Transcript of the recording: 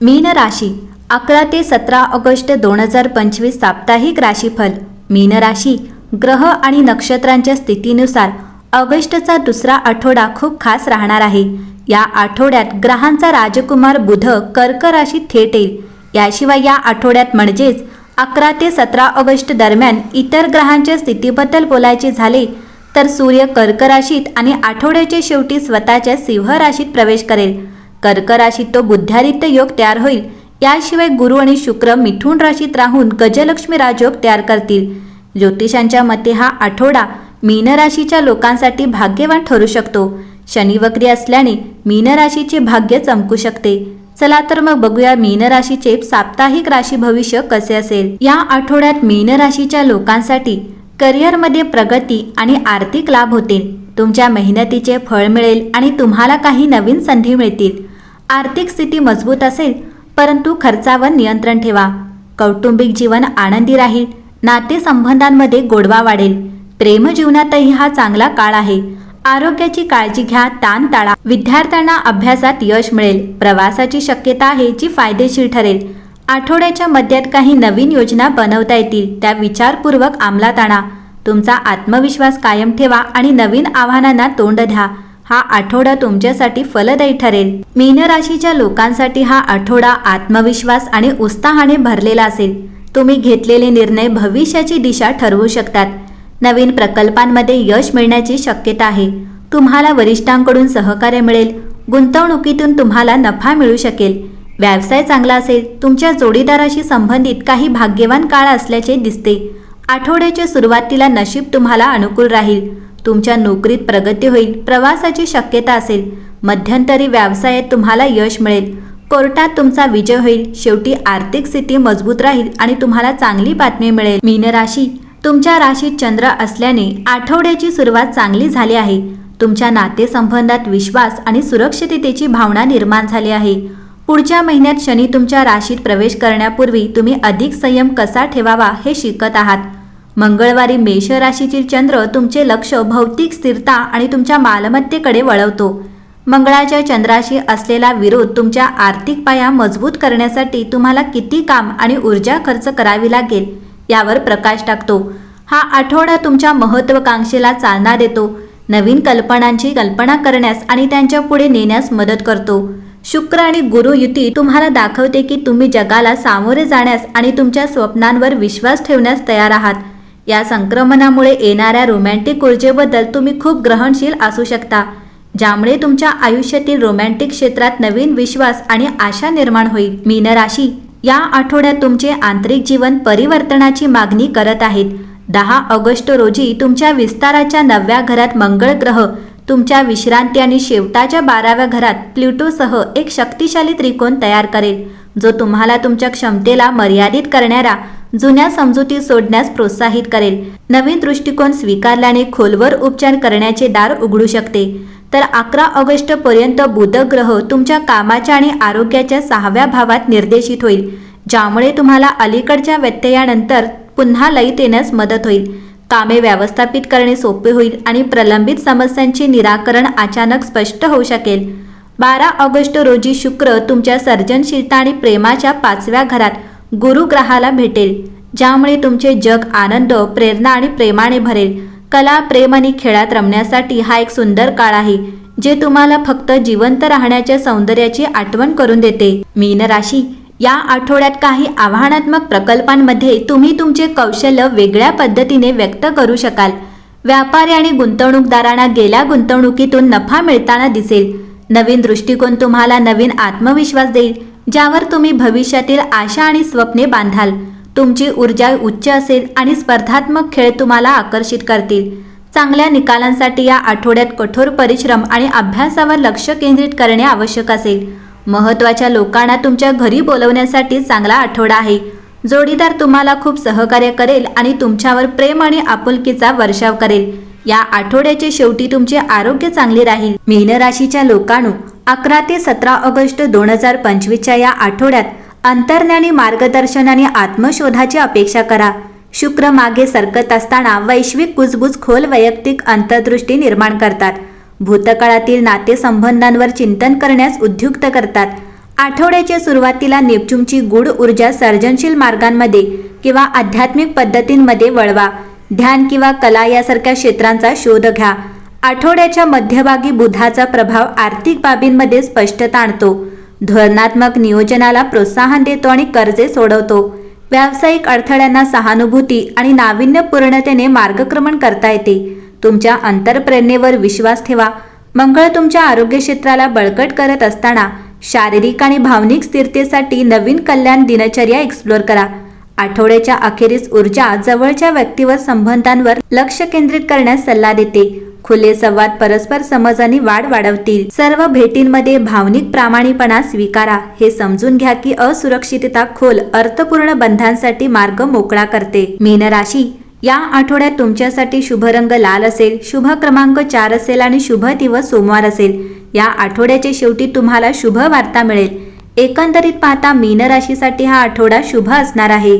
मीन राशी अकरा ते सतरा ऑगस्ट दोन हजार पंचवीस साप्ताहिक राशीफल. मीन राशी ग्रह आणि नक्षत्रांच्या स्थितीनुसार ऑगस्टचा दुसरा आठवडा खूप खास राहणार आहे. या आठवड्यात ग्रहांचा राजकुमार बुध कर्क राशीत थेट येईल. याशिवाय या आठवड्यात म्हणजेच अकरा ते सतरा ऑगस्ट दरम्यान इतर ग्रहांच्या स्थितीबद्दल बोलायचे झाले तर सूर्य कर्क राशीत आणि आठवड्याच्या शेवटी स्वतःच्या सिंह राशीत प्रवेश करेल. कर्क राशीत तो बुद्धादित्य योग तयार होईल. याशिवाय गुरु आणि शुक्र मिथुन राशीत राहून गजलक्ष्मी राजयोग तयार करतील. ज्योतिषांच्या मते हा आठवडा मीन राशीच्या लोकांसाठी भाग्यवान ठरू शकतो. शनी वक्री असल्याने मीन राशीचे भाग्य चमकू शकते. चला तर मग बघूया मीन राशीचे साप्ताहिक राशी भविष्य कसे असेल. या आठवड्यात मीन राशीच्या लोकांसाठी करिअरमध्ये प्रगती आणि आर्थिक लाभ होतील. तुमच्या मेहनतीचे फळ मिळेल आणि तुम्हाला काही नवीन संधी मिळतील. आर्थिक स्थिती मजबूत असेल परंतु खर्चावर नियंत्रण ठेवा. कौटुंबिक जीवन आनंदी राहील नातेसंबंधांमध्ये गोडवा वाढेल. प्रेमजीवनातही हा चांगला काळ आहे. आरोग्याची काळजी घ्या ताण टाळा. विद्यार्थ्यांना अभ्यासात यश मिळेल. प्रवासाची शक्यता आहे जी फायदेशीर ठरेल. आठवड्याच्या मध्यात काही नवीन योजना बनवता येतील त्या विचारपूर्वक अंमलात आणा. तुमचा आत्मविश्वास कायम ठेवा आणि नवीन आव्हानांना तोंड द्या. हा आठवडा तुमच्यासाठी फलदायी ठरेल. मीन राशीच्या लोकांसाठी हा आठवडा आत्मविश्वास आणि उत्साहाने भरलेला असेल. तुम्ही घेतलेले निर्णय भविष्याची दिशा ठरवू शकतात. नवीन प्रकल्पांमध्ये यश मिळण्याची शक्यता आहे. तुम्हाला वरिष्ठांकडून सहकार्य मिळेल. गुंतवणुकीतून तुम्हाला नफा मिळू शकेल. व्यवसाय चांगला असेल. तुमच्या जोडीदाराशी संबंधित काही भाग्यवान काळ असल्याचे दिसते. आठवड्याच्या सुरुवातीला नशीब तुम्हाला अनुकूल राहील. तुमच्या नोकरीत प्रगती होईल प्रवासाची शक्यता असेल. मध्यंतरी व्यवसायात तुम्हाला यश मिळेल. कोर्टात तुमचा विजय होईल. शेवटी आर्थिक स्थिती मजबूत राहील आणि तुम्हाला चांगली बातमी मिळेल. मीन राशी. तुमच्या राशीत चंद्र असल्याने आठवड्याची सुरुवात चांगली झाली आहे. तुमच्या नातेसंबंधात विश्वास आणि सुरक्षिततेची भावना निर्माण झाली आहे. पुढच्या महिन्यात शनी तुमच्या राशीत प्रवेश करण्यापूर्वी तुम्ही अधिक संयम कसा ठेवावा हे शिकत आहात. मंगळवारी मेष राशीतील चंद्र तुमचे लक्ष भौतिक स्थिरता आणि तुमच्या मालमत्तेकडे वळवतो. मंगळाच्या चंद्राशी असलेला विरोध तुमच्या आर्थिक पाया मजबूत करण्यासाठी तुम्हाला किती काम आणि ऊर्जा खर्च करावी लागेल यावर प्रकाश टाकतो. हा आठवडा तुमच्या महत्त्वाकांक्षेला चालना देतो. नवीन कल्पनांची कल्पना करण्यास आणि त्यांच्या पुढे नेण्यास मदत करतो. शुक्र आणि गुरु युती तुम्हाला दाखवते की तुम्ही जगाला सामोरे जाण्यास आणि तुमच्या स्वप्नांवर विश्वास ठेवण्यास तयार आहात. या संक्रमणामुळे येणाऱ्या रोमॅन्टिक ऊर्जेबद्दल तुम्ही खूप ग्रहणशील असू शकता ज्यामुळे तुमच्या आयुष्यातील रोमॅन्टिक क्षेत्रात नवीन विश्वास आणि आशा निर्माण होईल. मीन राशी या आठवड्यात तुमचे आंतरिक जीवन परिवर्तनाची मागणी करत आहेत. दहा ऑगस्ट रोजी तुमच्या विस्ताराच्या नवव्या घरात मंगळ ग्रह तुमच्या विश्रांती आणि शेवटाच्या बाराव्या घरात प्ल्युटोसह एक शक्तिशाली त्रिकोण तयार करेल जो तुम्हाला तुमच्या क्षमतेला मर्यादित करणाऱ्या जुन्या समजुती सोडण्यास प्रोत्साहित करेल. नवीन दृष्टिकोन स्वीकारल्याने खोलवर उपचार करण्याचे दार उघडू शकते. तर अकरा ऑगस्ट पर्यंत बुध ग्रह तुमच्या कामाच्या आणि आरोग्याच्या सहाव्या भावात निर्देशित होईल ज्यामुळे तुम्हाला अलीकडच्या व्यत्ययानंतर पुन्हा लयीत येण्यास मदत होईल. कामे व्यवस्थापित करणे सोपे होईल आणि प्रलंबित समस्यांचे निराकरण अचानक स्पष्ट होऊ शकेल. बारा ऑगस्ट रोजी शुक्र तुमच्या सर्जनशीलता आणि प्रेमाच्या पाचव्या घरात गुरुग्रहाला भेटेल ज्यामुळे तुमचे जग आनंद प्रेरणा आणि प्रेमाने भरेल. कला प्रेम आणि खेळात रमण्यासाठी हा एक सुंदर काळ आहे जे तुम्हाला फक्त जिवंत राहण्याच्या सौंदर्याची आठवण करून देते. मीन राशी या आठवड्यात काही आव्हानात्मक प्रकल्पांमध्ये तुम्ही तुमचे कौशल्य वेगळ्या पद्धतीने व्यक्त करू शकाल. व्यापारी आणि गुंतवणूकदारांना गेल्या गुंतवणुकीतून नफा मिळताना दिसेल. नवीन दृष्टिकोन तुम्हाला नवीन आत्मविश्वास देईल. ज्यावर तुम्ही भविष्यातील आशा आणि स्वप्ने बांधाल. तुमची ऊर्जा उच्च असेल आणि स्पर्धात्मक खेळ तुम्हाला आकर्षित करतील. चांगल्या निकालांसाठी या आठवड्यात कठोर परिश्रम आणि अभ्यासावर लक्ष केंद्रित करणे आवश्यक असेल. महत्त्वाच्या लोकांना तुमच्या घरी बोलवण्यासाठी चांगला आठवडा आहे. जोडीदार तुम्हाला खूप सहकार्य करेल आणि तुमच्यावर प्रेम आणि आपुलकीचा वर्षाव करेल. या आठवड्याच्या शेवटी तुमचे आरोग्य चांगले राहील. मीन राशीच्या लोकांनो अकरा ते सतरा ऑगस्ट दोन हजार पंचवीसच्या या आठवड्यात अंतर्ज्ञानी मार्गदर्शन आणि आत्मशोधाची अपेक्षा करा. शुक्र मागे सरकत असताना वैश्विक कुजबुज खोल वैयक्तिक अंतर्दृष्टी निर्माण करतात. भूतकाळातील नातेसंबंधांवर चिंतन करण्यास उद्युक्त करतात. आठवड्याच्या सुरुवातीला नेपच्यूनची गूढ ऊर्जा सर्जनशील मार्गांमध्ये किंवा आध्यात्मिक पद्धतींमध्ये वळवा. ध्यान किंवा कला यासारख्या क्षेत्रांचा शोध घ्या. आठवड्याच्या मध्यभागी बुधाचा प्रभाव आर्थिक बाबींमध्ये स्पष्टता आणतो. धोरणात्मक नियोजनाला प्रोत्साहन देतो आणि कर्जे सोडवतो. व्यावसायिक अडथळ्यांना सहानुभूती आणि नाविन्यपूर्णतेने मार्गक्रमण करता येते. तुमच्या अंतरप्रेरणेवर विश्वास ठेवा. मंगळ तुमच्या आरोग्य क्षेत्राला बळकट करत असताना शारीरिक आणि भावनिक स्थिरतेसाठी नवीन कल्याण दिनचर्या एक्सप्लोर करा. आठवड्याच्या अखेरीस ऊर्जा जवळच्या व्यक्तीवर संबंधांवर लक्ष केंद्रित करण्यास सल्ला देते. खुले संवाद परस्पर समज आणि वाढ वाढवतील. सर्व भेटींमध्ये भावनिक प्रामाणिकपणा स्वीकारा. हे समजून घ्या की असुरक्षितता खोल अर्थपूर्ण बंधांसाठी मार्ग मोकळा करते. मीन राशी. या आठवड्यात तुमच्यासाठी शुभ रंग लाल असेल शुभ क्रमांक चार असेल आणि शुभ दिवस सोमवार असेल. या आठवड्याच्या शेवटी तुम्हाला शुभ वार्ता मिळेल. एकंदरीत पाहता मीन राशीसाठी हा आठवडा शुभ असणार आहे.